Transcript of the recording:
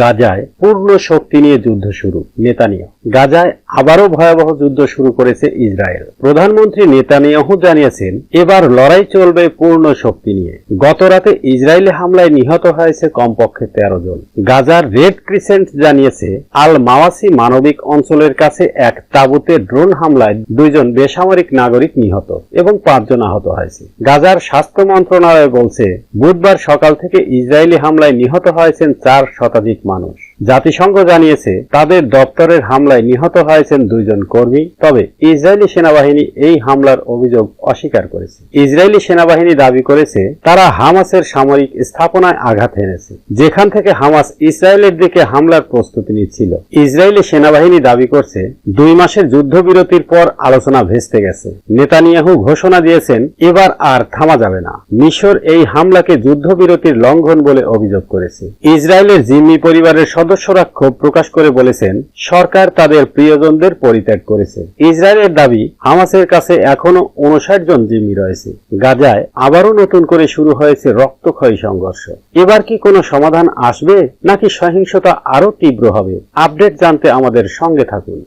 গাজায় পূর্ণ শক্তি নিয়ে যুদ্ধ শুরু, নেতানিয়াহু। গাজায় আবারও ভয়াবহ যুদ্ধ শুরু করেছে ইসরায়েল। প্রধানমন্ত্রী নেতানিয়াহু জানিয়েছেন, এবার লড়াই চলবে পূর্ণ শক্তি নিয়ে। গত রাতে ইসরায়েলি হামলায় নিহত হয়েছে কমপক্ষে তেরো জন। গাজার রেড ক্রিসেন্ট জানিয়েছে আল মাওয়াসি মানবিক অঞ্চলের কাছে এক তাঁবুতে ড্রোন হামলায় দুইজন বেসামরিক নাগরিক নিহত এবং পাঁচজন আহত হয়েছে। গাজার স্বাস্থ্য মন্ত্রণালয় বলছে, বুধবার সকাল থেকে ইসরায়েলি হামলায় নিহত হয়েছেন চার শতাধিক মানুষ। জাতিসংঘ জানিয়েছে, তাদের দপ্তরের হামলায় নিহত হয়েছেন দুইজন কর্মী, তবে ইসরায়েলি সেনাবাহিনী এই হামলার অভিযোগ অস্বীকার করেছে। ইসরায়েলি সেনাবাহিনী দাবি করেছে, তারা হামাসের সামরিক স্থাপনায় আঘাত এনেছে যেখান থেকে হামাস ইসরায়েলের দিকে হামলার প্রস্তুতি নিচ্ছিল। ইসরায়েলি সেনাবাহিনী দাবি করছে, দুই মাসের যুদ্ধবিরতির পর আলোচনা ভেস্তে গেছে। নেতানিয়াহু ঘোষণা দিয়েছেন, এবার আর থামা যাবে না। মিশর এই হামলাকে যুদ্ধবিরতির লঙ্ঘন বলে অভিযোগ করেছে। ইসরায়েলের জিম্মি পরিবারের সদস্যরা ক্ষোভ প্রকাশ করে বলেছেন, সরকার তাদের প্রিয়জনদের পরিত্যাগ করেছে। ইসরায়েলের দাবি, হামাসের কাছে এখনও উনষাট জন জিম্মি রয়েছে। গাজায় আবারও নতুন করে শুরু হয়েছে রক্তক্ষয়ী সংঘর্ষ। এবার কি কোনো সমাধান আসবে, নাকি সহিংসতা আরও তীব্র হবে? আপডেট জানতে আমাদের সঙ্গে থাকুন।